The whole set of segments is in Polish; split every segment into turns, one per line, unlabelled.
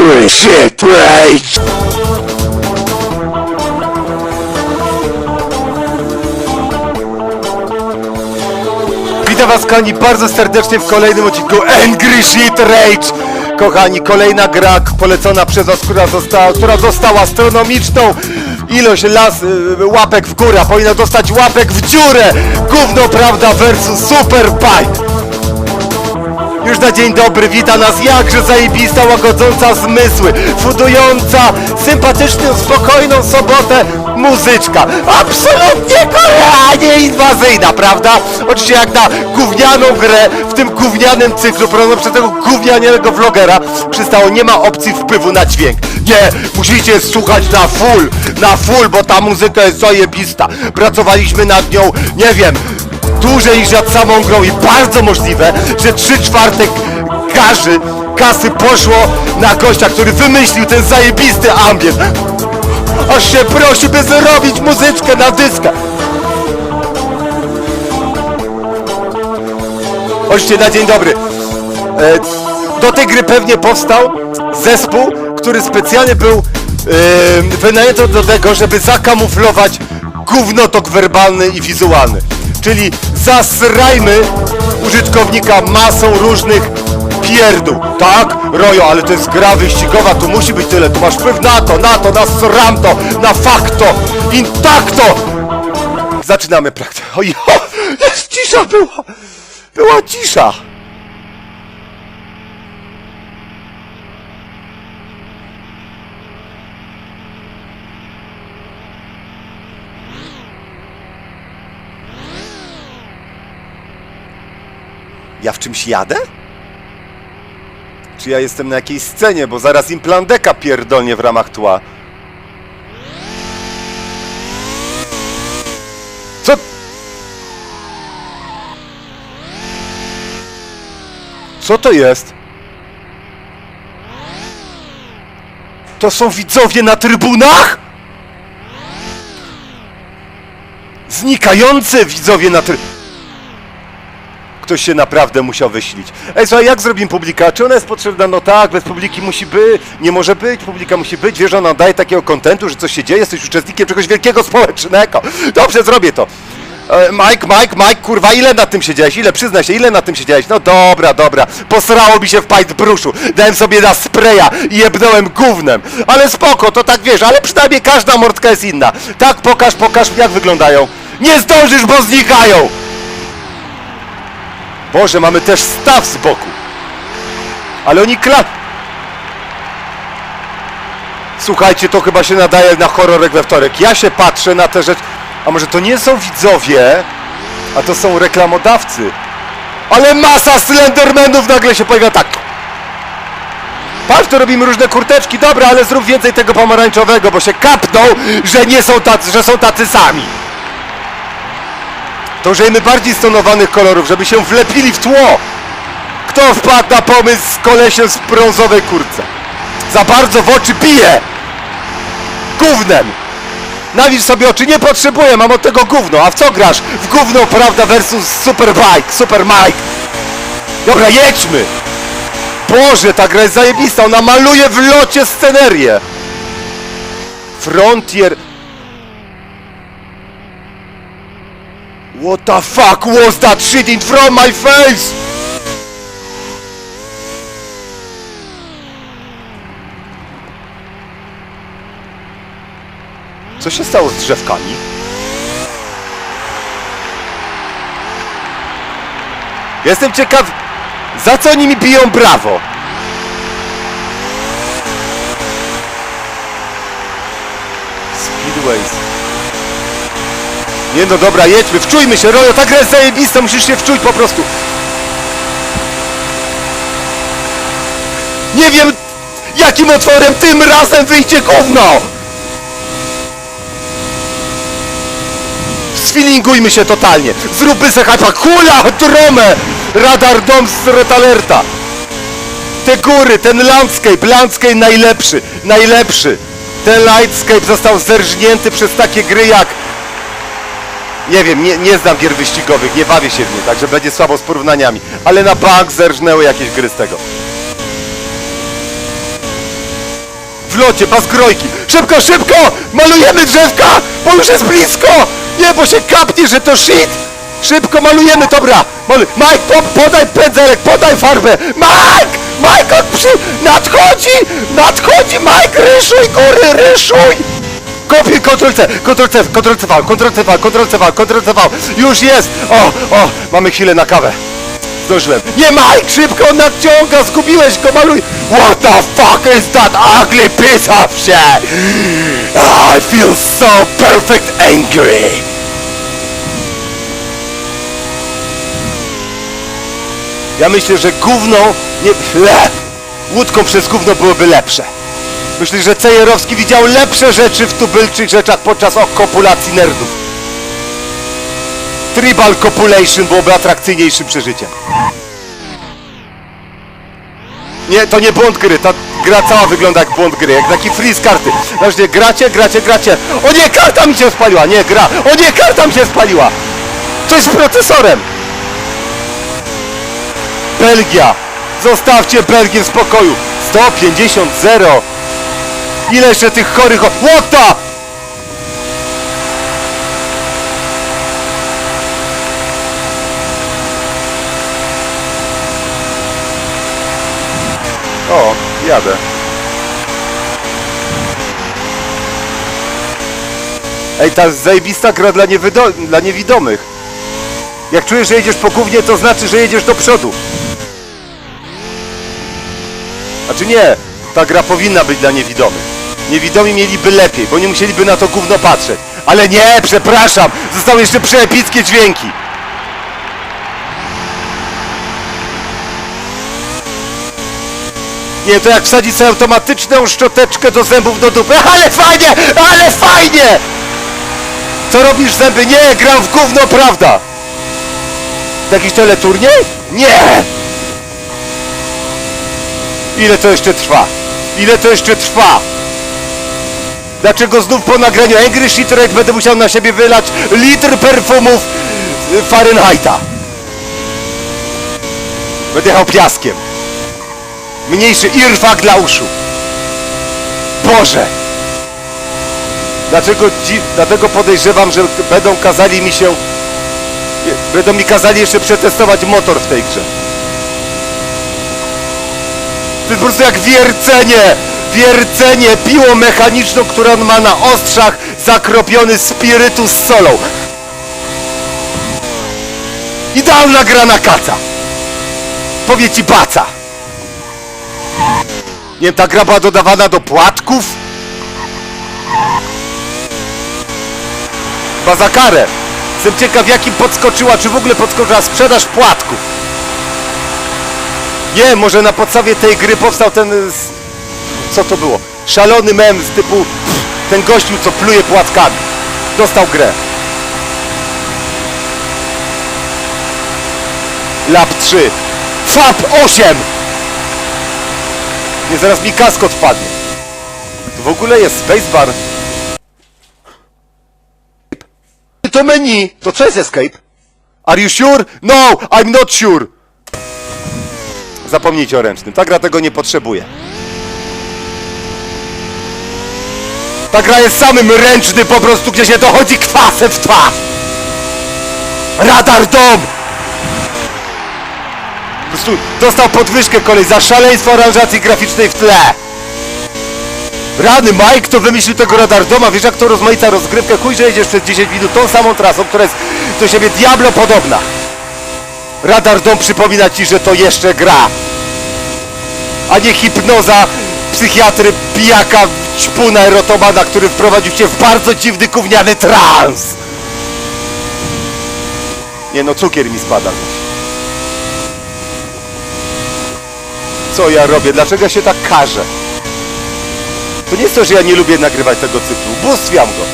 Angry Shit Rage!
Witam was kochani bardzo serdecznie w kolejnym odcinku Angry Shit Rage. Kochani, kolejna gra polecona przez was, która została, która dostała astronomiczną. Ilość las, y, łapek w górę, powinna dostać łapek w dziurę. Gówno Prawda versus Super Bite już na dzień dobry wita nas jakże zajebista, łagodząca zmysły, fudująca, sympatyczną, spokojną sobotę muzyczka. Absolutnie koreanie inwazyjna, prawda? Oczywiście jak na gównianą grę w tym gównianym cyklu prowadzonym przez tego gównianego vlogera przystało, nie ma opcji wpływu na dźwięk. Nie, musicie słuchać na full, na full, bo ta muzyka jest zajebista. Pracowaliśmy nad nią, nie wiem, dłużej niż nad samą grą i bardzo możliwe, że 3 czwarte garzy, kasy poszło na gościa, który wymyślił ten zajebisty ambient. Aż się prosi, by zrobić muzyczkę na dyskach. Chodźcie na dzień dobry. E, do tej gry pewnie powstał zespół, który specjalnie był wynajęty do tego, żeby zakamuflować gównotok werbalny i wizualny. Czyli zasrajmy użytkownika masą różnych pierdół. Tak, Rojo, ale to jest gra wyścigowa, tu musi być tyle, tu masz wpływ na to, na to, na sramto, na fakto, intacto. Zaczynamy praktykę. Ojo, jest cisza była, była cisza. Ja w czymś jadę? Czy ja jestem na jakiejś scenie, bo zaraz im plandeka pierdolnie w ramach tła. Co? Co to jest? To są widzowie na trybunach? Znikające widzowie na trybunach. Ktoś się naprawdę musiał wyślić. Ej, słuchaj, jak zrobimy publika? Czy ona jest potrzebna? No tak, bez publiki musi być, nie może być, publika musi być. Wiesz, ona daje takiego kontentu, że coś się dzieje, jesteś uczestnikiem czegoś wielkiego społecznego. Dobrze, zrobię to. E, Mike, Mike, Mike, kurwa, ile na tym siedziałeś? Ile, przyznaj się, ile na tym siedziałeś? No dobra, dobra, posrało mi się w pajt bruszu, dałem sobie na spraya i jebnąłem gównem. Ale spoko, to tak wiesz, ale przynajmniej każda mordka jest inna. Tak, pokaż, pokaż, jak wyglądają. Nie zdążysz, bo znikają! Boże, mamy też staw z boku. Ale oni kla... Słuchajcie, to chyba się nadaje na horrorek we wtorek. Ja się patrzę na te rzeczy... A może to nie są widzowie, a to są reklamodawcy. Ale masa Slendermanów nagle się pojawia tak. Patrz, to robimy różne kurteczki. Dobra, ale zrób więcej tego pomarańczowego, bo się kapną, że nie są tacy, że są tacy sami. To użyjmy bardziej stonowanych kolorów, żeby się wlepili w tło. Kto wpadł na pomysł z kolesiem z brązowej kurce? Za bardzo w oczy bije! Gównem! Nawilż sobie oczy, nie potrzebuję, mam od tego gówno. A w co grasz? W gówno, prawda, versus Super Bike, Super Mike. Dobra, jedźmy! Boże, ta gra jest zajebista, ona maluje w locie scenerię. Frontier... What the fuck was that shit in front my face? Co się stało z drzewkami? Jestem ciekaw, za co oni mi biją brawo? Speedways. Nie no dobra, jedźmy, wczujmy się, Rojo, ta gra jest zajebista, musisz się wczuć po prostu. Nie wiem, jakim otworem tym razem wyjdzie gówno! Sfilingujmy się totalnie, zróbmy se kula, dromę, radar dom z red alerta. Te góry, ten landscape, landscape najlepszy, najlepszy. Ten landscape został zerżnięty przez takie gry jak Nie wiem, nie, nie znam gier wyścigowych, nie bawię się w nie, także będzie słabo z porównaniami. Ale na bank zerżnęły jakieś gry z tego. locie, bazgrojki. Szybko, szybko! Malujemy drzewka, bo już jest blisko! Nie, bo się kapnie, że to shit! Szybko malujemy, dobra! Mike, po, podaj pędzelek, podaj farbę! Mike! Mike, on przy... nadchodzi! Nadchodzi, Mike! Ryszuj, góry, ryszuj! Kopiuj, Ctrl C, Ctrl C, Ctrl C, Ctrl C, Ctrl C, Ctrl C. Już jest! O, o, mamy chwilę na kawę. Zdążyłem. Nie, Mike, szybko, on nadciąga, zgubiłeś go, maluj! What the fuck is that ugly piece of shit? I feel so perfect angry! Ja myślę, że gówno nie... Le! Łódką przez gówno byłoby lepsze. Myślę, że Cejerowski widział lepsze rzeczy w tubylczych rzeczach podczas kopulacji nerdów. Tribal copulation byłoby atrakcyjniejszym przeżyciem. Nie, to nie błąd gry, ta gra cała wygląda jak błąd gry, jak taki freeze karty. Właśnie gracie, gracie, gracie. O nie, karta mi się spaliła, nie, gra. O nie, karta mi się spaliła. Coś z procesorem. Belgia! Zostawcie Belgię w spokoju! 150 0 Ile jeszcze tych chorych... What the... O, jadę. Ej, ta zajebista gra dla, niewydo- dla niewidomych. Jak czujesz, że jedziesz po gównie, to znaczy, że jedziesz do przodu. Znaczy nie, ta gra powinna być dla niewidomych. Niewidomi mieliby lepiej, bo nie musieliby na to gówno patrzeć. Ale nie, przepraszam, zostały jeszcze przeepickie dźwięki. Nie, to jak wsadzić sobie automatyczną szczoteczkę do zębów do dupy. Ale fajnie, ale fajnie! Co robisz zęby? Nie, gram w gówno, prawda? Jakiś teleturniej? Nie! Ile to jeszcze trwa? Ile to jeszcze trwa? Dlaczego znów po nagraniu Angry Shit Rate będę musiał na siebie wylać litr perfumów y, Fahrenheita? Będę jechał piaskiem. Mniejszy irfak dla uszu. Boże! Dlaczego dzi... Dlatego podejrzewam, że będą kazali mi się... Będą mi kazali jeszcze przetestować motor w tej grze. To jest po prostu jak wiercenie! Wiercenie piłą mechaniczną, którą ma na ostrzach zakropiony spirytus solą. Idealna gra na kaca. Powie ci baca. Nie ta gra była dodawana do płatków? Chyba za karę. Jestem ciekaw, jakim podskoczyła, czy w ogóle podskoczyła sprzedaż płatków. Nie, może na podstawie tej gry powstał ten... Co to było? Szalony mem z typu... Ten gościu, co pluje płatkami. Dostał grę. Lab 3. FAP 8! Nie, zaraz mi kask odpadnie. W ogóle jest spacebar. To menu! To co jest escape? Are you sure? No, I'm not sure! Zapomnijcie o ręcznym. Ta gra tego nie potrzebuje. Ta gra jest samym ręczny po prostu, gdzie się dochodzi kwasem w twarz! Radar dom! Po prostu dostał podwyżkę kolej za szaleństwo aranżacji graficznej w tle! Rany Mike, kto wymyślił tego radar doma, wiesz jak to rozmaica rozgrywkę, chuj, że jedziesz przez 10 minut tą samą trasą, która jest do siebie diablo podobna. Radar dom przypomina ci, że to jeszcze gra. A nie hipnoza psychiatry, pijaka, ćpuna, erotomana, który wprowadził cię w bardzo dziwny, gówniany trans. Nie no, cukier mi spada. Co ja robię? Dlaczego ja się tak karzę? To nie jest to, że ja nie lubię nagrywać tego cyklu. Bóstwiam go.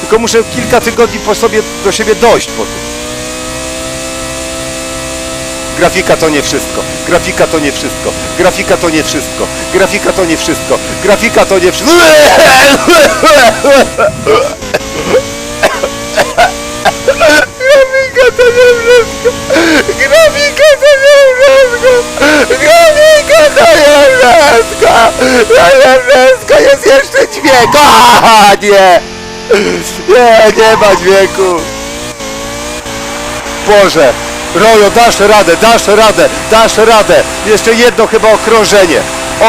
Tylko muszę kilka tygodni po sobie do siebie dojść po tym. Grafika to nie wszystko. Grafika to nie wszystko. Grafika to nie wszystko. Grafika to nie wszystko. Grafika to nie wszystko. Grafika to nie wszystko. Grafika to nie wszystko. Grafika to nie wszystko. To nie wszystko. kochanie! Nie, nie ma dźwięku. Boże, Rojo, dasz radę, dasz radę, dasz radę. Jeszcze jedno chyba okrążenie.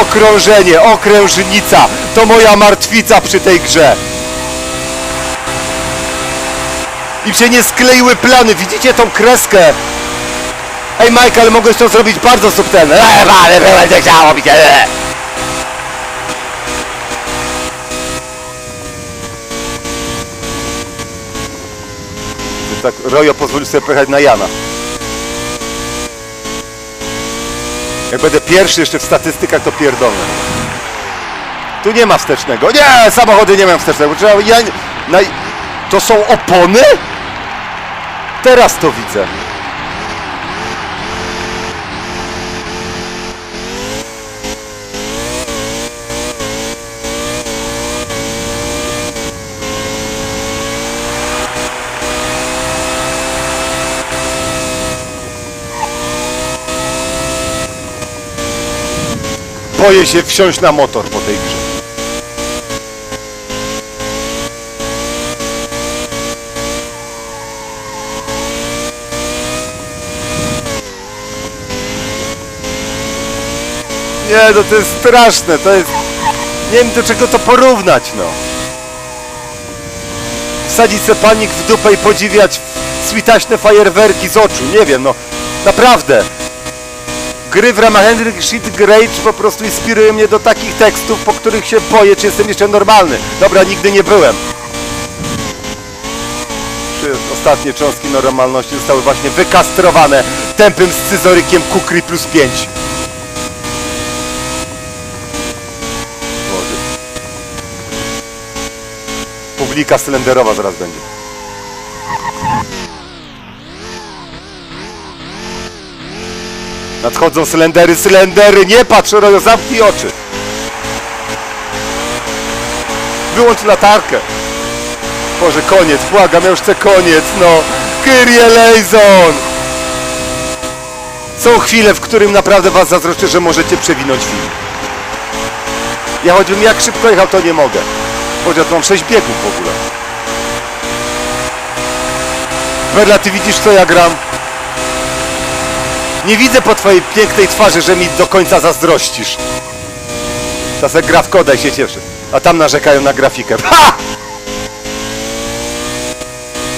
Okrążenie, okrężnica. To moja martwica przy tej grze. Im się nie skleiły plany, widzicie tą kreskę? Ej Michael, mogłeś to zrobić bardzo subtelne. Eee, ale będzie chciało mi się. Tak, Rojo pozwolił sobie pojechać na Jana. Jak będę pierwszy jeszcze w statystykach, to pierdolę. Tu nie ma wstecznego. Nie, samochody nie mają wstecznego. Trzeba, ja, to są opony? Teraz to widzę. Boję się wsiąść na motor po tej grze. Nie, no to jest straszne, to jest... Nie wiem do czego to porównać, no. Wsadzić se panik w dupę i podziwiać switaśne fajerwerki z oczu, nie wiem, no. Naprawdę. Gry w ramach Shit Grage po prostu inspirują mnie do takich tekstów, po których się boję, czy jestem jeszcze normalny. Dobra, nigdy nie byłem. Trzy ostatnie cząstki normalności zostały właśnie wykastrowane tępym scyzorykiem Kukry plus 5. Boże. Publika cylinderowa zaraz będzie. Nadchodzą sylendery, sylendery, nie patrz, Rojo, zamknij oczy. Wyłącz latarkę. Boże, koniec, błagam, ja już chcę koniec, no. Kyrie eleison! Są chwile, w którym naprawdę was zazdroszczę, że możecie przewinąć film. Ja choćbym jak szybko jechał, to nie mogę. Boże, ja tu mam 6 biegów w ogóle. Berla, ty widzisz, co ja gram? Nie widzę po twojej pięknej twarzy, że mi do końca zazdrościsz. Ta se gra w koda i się cieszy. A tam narzekają na grafikę. Ha!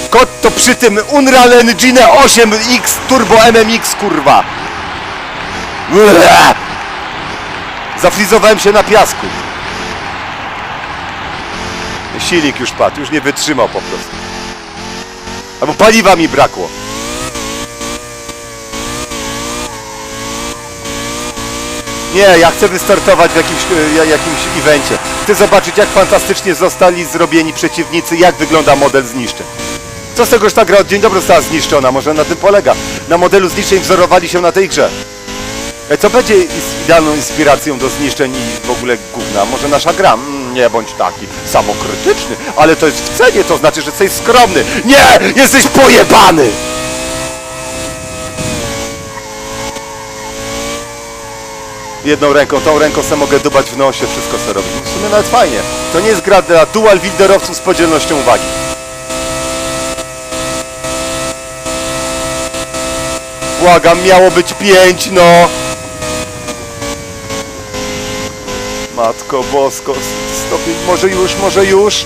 Kod to przy tym Unreal Engine 8X Turbo MMX, kurwa. Zaflizowałem się na piasku. Silnik już padł, już nie wytrzymał po prostu. Albo paliwa mi brakło. Nie, ja chcę wystartować w jakimś, e, jakimś evencie. Chcę zobaczyć, jak fantastycznie zostali zrobieni przeciwnicy, jak wygląda model zniszczeń. Co z tego, że ta gra od dzień dobry została zniszczona? Może na tym polega. Na modelu zniszczeń wzorowali się na tej grze. E, Co będzie idealną inspiracją do zniszczeń i w ogóle gówna? Może nasza gra? Mm, Nie bądź taki samokrytyczny, ale to jest w cenie, to znaczy, że jesteś skromny. Nie! Jesteś pojebany! Jedną ręką, tą ręką se mogę dubać w nosie, wszystko sobie robić. W sumie nawet fajnie. To nie jest gra dla dual wilderowców z podzielnością uwagi. Błagam, miało być pięć, no! Matko Bosko, stopień, może już, może już?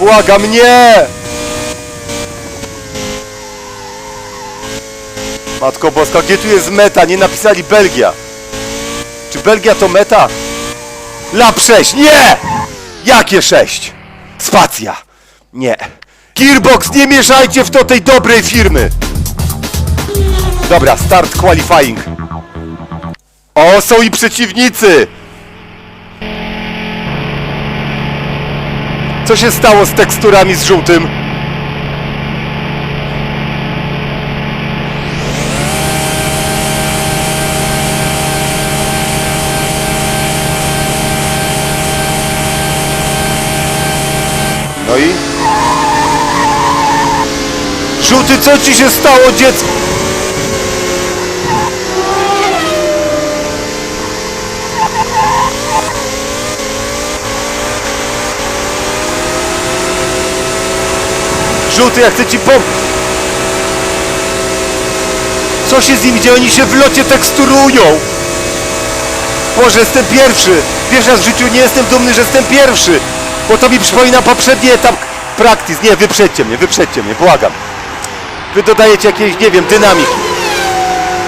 Błagam, nie! Matko Boska, gdzie tu jest meta? Nie napisali Belgia. Czy Belgia to meta? Lab 6, nie! Jakie 6? Spacja. Nie. Gearbox, nie mieszajcie w to tej dobrej firmy. Dobra, start qualifying. O, są i przeciwnicy! Co się stało z teksturami z żółtym? Żółty, co ci się stało, dziecko? Żółty, ja chcę ci pomóc. Co się z nimi dzieje? Oni się w locie teksturują. Boże, jestem pierwszy. Pierwszy raz w życiu nie jestem dumny, że jestem pierwszy. Bo to mi przypomina poprzedni etap praktyz. Nie, wyprzedźcie mnie, wyprzedźcie mnie, błagam. Wy dodajecie jakieś, nie wiem, dynamiki.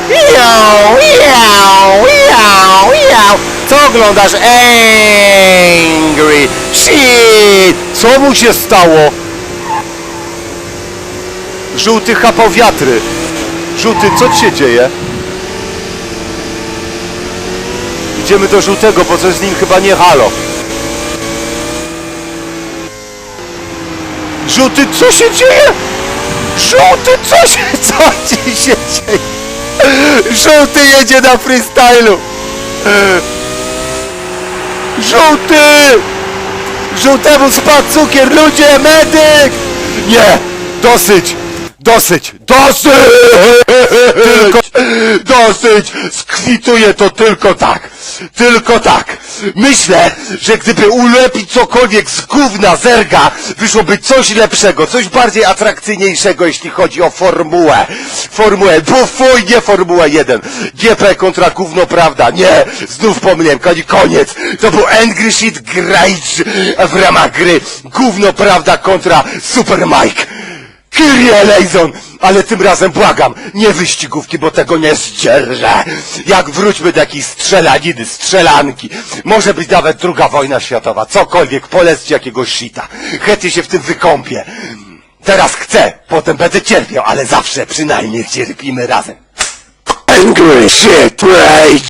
Miau, miau, miau, miau. Co oglądasz? Angry shit! Co mu się stało? Żółty chapał wiatry. Żółty, co ci się dzieje? Idziemy do żółtego, bo coś z nim chyba nie halo. Żółty, co się dzieje? Żółty, co się, co ci się dzieje? Żółty jedzie na freestylu. Żółty! Żółtemu spadł cukier, ludzie, medyk! Nie, dosyć, dosyć, dosyć! Tylko, dosyć! Skwituję to tylko tak, tylko tak. Myślę, że gdyby ulepić cokolwiek z gówna zerga, wyszłoby coś lepszego, coś bardziej atrakcyjniejszego, jeśli chodzi o formułę. Formułę, bo nie Formuła 1. GP kontra gówno prawda, nie, znów pomyliłem, koni- koniec. To był Angry Shit Grage w ramach gry gówno prawda kontra Super Mike. Kyrie Lejzon! Ale tym razem błagam, nie wyścigówki, bo tego nie zdzierżę. Jak wróćmy do jakiejś strzelaniny, strzelanki. Może być nawet druga wojna światowa, cokolwiek, polećcie jakiegoś shita. Chętnie się w tym wykąpię. Teraz chcę, potem będę cierpiał, ale zawsze przynajmniej cierpimy razem.
Angry shit rage!